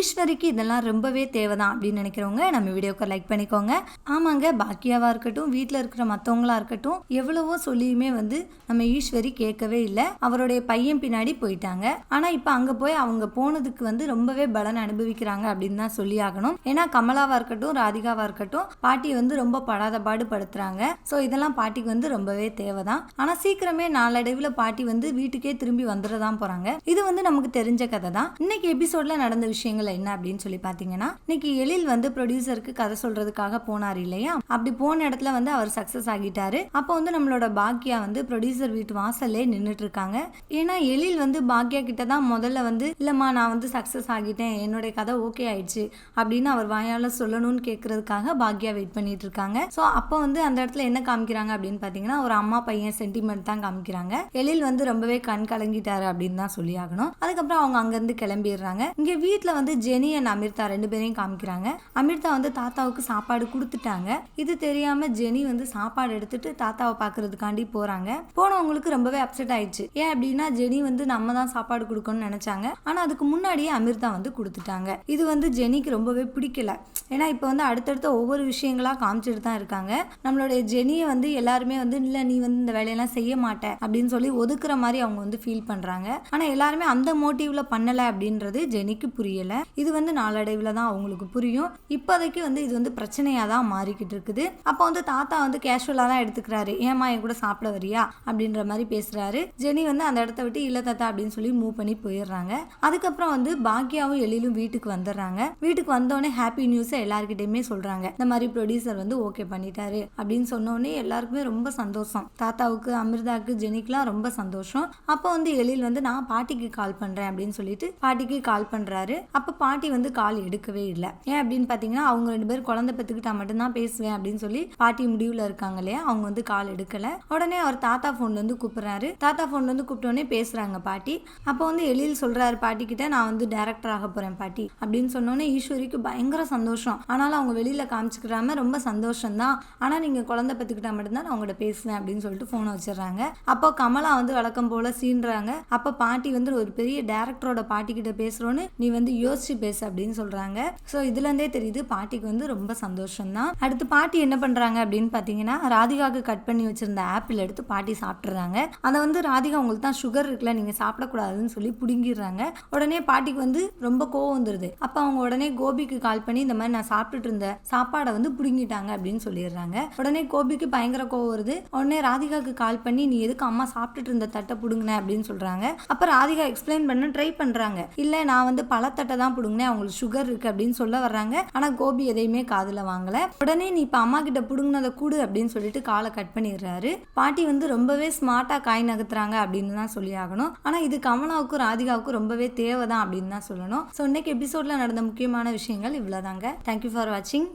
ஈஸ்வரிக்கு இதெல்லாம் ரொம்பவே தேவைதான் அப்படின்னு நினைக்கிறவங்க நம்ம வீடியோக்கு லைக் பண்ணிக்கோங்க. ஆமாங்க பாக்கியாவா இருக்கட்டும் வீட்டில் இருக்கிற மற்றவங்களா இருக்கட்டும் எவ்வளவோ சொல்லியுமே வந்து நம்ம ஈஸ்வரி கேட்கவே இல்லை. அவருடைய பையன் பின்னாடி போயிட்டாங்க. ஆனால் இப்போ அங்கே போய் அவங்க போனதுக்கு வந்து ரொம்பவே பலன் அனுபவிக்கிறாங்க அப்படின்னு தான் சொல்லி ஆகணும். ஏன்னா கமலாவா இருக்கட்டும் ராதிகாவா இருக்கட்டும் பாட்டி வந்து ரொம்ப படாத பாடு படுத்துறாங்க. ஸோ இதெல்லாம் பாட்டிக்கு வந்து ரொம்பவே தேவைதான். ஆனால் சீக்கிரமே நாளடைவில் பாட்டி வந்து வீட்டுக்கே திரும்பி வந்துடதான் போறாங்க. இது வந்து நமக்கு தெரிஞ்ச கதை தான் இன்னைக்கு எபிசோட்ல நடந்த விஷயங்கள் என்ன அப்படின்னு சொல்லி பார்த்தீங்கன்னா இன்னைக்கு எழில் வந்து ப்ரொடியூசருக்கு கதை சொல்றதுக்காக போனார் இல்லையா? அப்படி போன இடத்துல வந்து அவர் சக்சஸ் ஆகிட்டாரு. அப்போ வந்து நம்மளோட பாக்கியா வந்து ப்ரொடியூசர் வீட்டு வாசல்லே நின்றுட்டு இருக்காங்க ஏன்னா எழில் வந்து பாக்கியா கிட்ட தான் முதல்ல வந்து இல்லம்மா நான் வந்து சக்சஸ் ஆகிட்டேன் என்னுடைய கதை ஓகே ஆயிடுச்சு அப்படின்னு அவர் வாயால சொல்லணும்னு கேட்கறதுக்காக பாக்யா வெயிட் பண்ணிட்டு இருக்காங்க ஸோ அப்போ வந்து அந்த இடத்துல என்ன காமிக்கிறாங்க அப்படின்னு பார்த்தீங்கன்னா ஒரு அம்மா பையன் சென்டிமெண்ட் தான் காமிக்கிறாங்க. எழில் வந்து ரொம்பவே கண் கலங்கிட்டாரு அப்படின்னு தான் சொல்லி ஆகணும். அதுக்கப்புறம் அவங்க அங்கேருந்து கிளம்பிடுறாங்க. இங்கே வீட்டில் வந்து ஜெனி அண்ட் அமிர்தா ரெண்டு பேரையும் காமிக்கிறாங்க. அமிர்தா வந்து தாத்தாவுக்கு சாப்பாடு கொடுத்துட்டாங்க. இது தெரியாம ஜெனி வந்து சாப்பாடு எடுத்துட்டு தாத்தாவை பார்க்கறதுக்காண்டி போறாங்க. போனவங்களுக்கு ரொம்பவே அப்செட் ஆயிடுச்சு. ஏன் அப்படின்னா ஜெனி வந்து நம்ம தான் சாப்பாடு கொடுக்கணும்னு நினைச்சாங்க. ஆனா அதுக்கு முன்னாடியே அமிர்தா வந்து கொடுத்துட்டாங்க. இது வந்து ஜெனிக்கு ரொம்பவே பிடிக்கல. ஏன்னா இப்போ வந்து அடுத்தடுத்த ஒவ்வொரு விஷயங்களா காமிச்சிட்டு தான் இருக்காங்க. நம்மளுடைய ஜெனியை வந்து எல்லாருமே வந்து இல்லை நீ வந்து இந்த வேலையெல்லாம் செய்ய மாட்ட அப்படின்னு சொல்லி ஒதுக்குற மாதிரி அவங்க வந்து ஃபீல் பண்றாங்க. ஆனா எல்லாருமே அந்த மோட்டிவ்ல பண்ணல அப்படின்றது ஜெனிக்கு புரியல. இது வந்து நாளடைவில் தான் அவங்களுக்கு புரியும். இப்போதைக்கு வந்து இது வந்து பிரச்சனையாக தான் மாறிக்கிட்டு இருக்குது. அப்போ வந்து தாத்தா வந்து கேஷுவலாக தான் எடுத்துக்கிறாரு. ஏமா என் கூட சாப்பிட வரியா? அப்படின்ற மாதிரி பேசுகிறாரு ஜெனி வந்து அந்த இடத்த விட்டு இல்ல தாத்தா அப்படின்னு சொல்லி மூவ் பண்ணி போயிடுறாங்க. அதுக்கப்புறம் வந்து பாக்யாவும் எழிலும் வீட்டுக்கு வந்துடுறாங்க. வீட்டுக்கு வந்தோடனே ஹாப்பி நியூஸை எல்லாருக்கிட்டையுமே சொல்கிறாங்க இந்த மாதிரி ப்ரொடியூசர் வந்து ஓகே பண்ணிட்டாரு அப்படின்னு சொன்னோடனே எல்லாருக்குமே ரொம்ப சந்தோஷம். தாத்தாவுக்கு அமிர்தாவுக்கு ஜெனிக்கெலாம் ரொம்ப சந்தோஷம். அப்போ வந்து எழில் வந்து நான் பாட்டிக்கு கால் பண்ணுறேன் அப்படின்னு சொல்லிட்டு பாட்டிக்கு கால் பண்ணுறாரு அப்போ பாட்டி வந்து கால் எடுக்கவே இல்லை. ஏன் அப்படின்னு பார்த்தீங்கன்னா அவங்க ரெண்டு பேரும் குழந்தை பெற்றுக்கிட்டா மட்டும்தான் பேசுவேன் அப்படின்னு சொல்லி பாட்டி முடிவில் இருக்காங்க இல்லையா? அவங்க வந்து கால் எடுக்கல. உடனே அவர் தாத்தா ஃபோன்ல இருந்து கூப்பிடுறாரு. தாத்தா ஃபோன்ல இருந்து கூப்பிட்டோடனே பேசுறாங்க பாட்டி. அப்போ வந்து எழில் சொல்றாரு பாட்டி கிட்ட நான் வந்து டேரக்டர் ஆக போறேன் பாட்டி. அப்படின்னு சொன்னோன்னே ஈஸ்வரிக்கு பயங்கர சந்தோஷம். ஆனாலும் அவங்க வெளியில காமிச்சுக்கிறாம ரொம்ப சந்தோஷம் தான் ஆனா நீங்க குழந்தை பத்துக்கிட்டா மட்டும்தான் நான் உங்கள்கிட்ட பேசுவேன் அப்படின்னு சொல்லிட்டு ஃபோனை வச்சிடுறாங்க. அப்போ கமலா வந்து வழக்கம் போல சீன்றாங்க. அப்போ பாட்டி வந்து ஒரு பெரிய டேரக்டரோட பாட்டி கிட்ட பேசுறோன்னு நீ வந்து யோசிச்சு பேசு அப்படின்னு சொல்றாங்க. ஸோ இதுல இருந்தே தெரியுது பாட்டிக்கு வந்து ரொம்ப சந்தோஷம்தான். அடுத்து பாட்டி என்ன பண்றாங்க அப்படின்னு பார்த்தீங்கன்னா ராதிகாவுக்கு கட் பண்ணி வச்சிருந்த ஆப்பிள் எடுத்து பாட்டி சாப்பிட்றாங்க அதை வந்து ராதிகா உங்களுக்கு தான் சுகர் இருக்குல்ல நீங்க சாப்பிடக்கூடாதுன்னு சொல்லி புடுங்கிடுறாங்க. உடனே பாட்டிக்கு வந்து ரொம்ப கோவம் வந்துருது. அப்போ அவங்க உடனே கோபிக்கு கால் பண்ணி இந்த மாதிரி நான் சாப்பிட்டுட்டு இருந்த சாப்பாடை வந்து புடுங்கிட்டாங்க அப்படின்னு சொல்லிடுறாங்க. உடனே கோபிக்கு பயங்கர கோவம் வருது. உடனே ராதிகாவுக்கு கால் பண்ணி நீ எதுக்கு அம்மா சாப்பிட்டுட்டு இருந்த தட்டை புடுங்கின? அப்படின்னு சொல்றாங்க. அப்ப ராதிகா எக்ஸ்பிளைன் பண்ண ட்ரை பண்றாங்க. இல்ல நான் வந்து பழத்தட்டை தான் புடுங்கினேன் அவங்களுக்கு சுகர் இருக்கு அப்படின்னு சொல்ல வர்றாங்க. ஆனா கோபி எதையுமே காதுல வாங்கல. உடனே நீ இப்ப அம்மா கிட்ட புடுங்கினதை கூடு அப்படின்னு சொல்லிட்டு காலை கட் பண்ணிடுறாரு. பாட்டி வந்து ரொம்பவே ஸ்மார்ட்டா காய் நகர்த்துறாங்க அப்படின்னு தான் சொல்லி ஆகணும். ஆனா இது கமலாவுக்கும் ராதிகாவுக்கும் ரொம்பவே தேவைதான் அப்படின்னு தான் சொல்லணும். ஸோ இன்னைக்கு எபிசோட்ல நடந்த முக்கியமான விஷயங்கள் இவ்வளவுதாங்க. தேங்க்யூ ஃபார் வாட்சிங்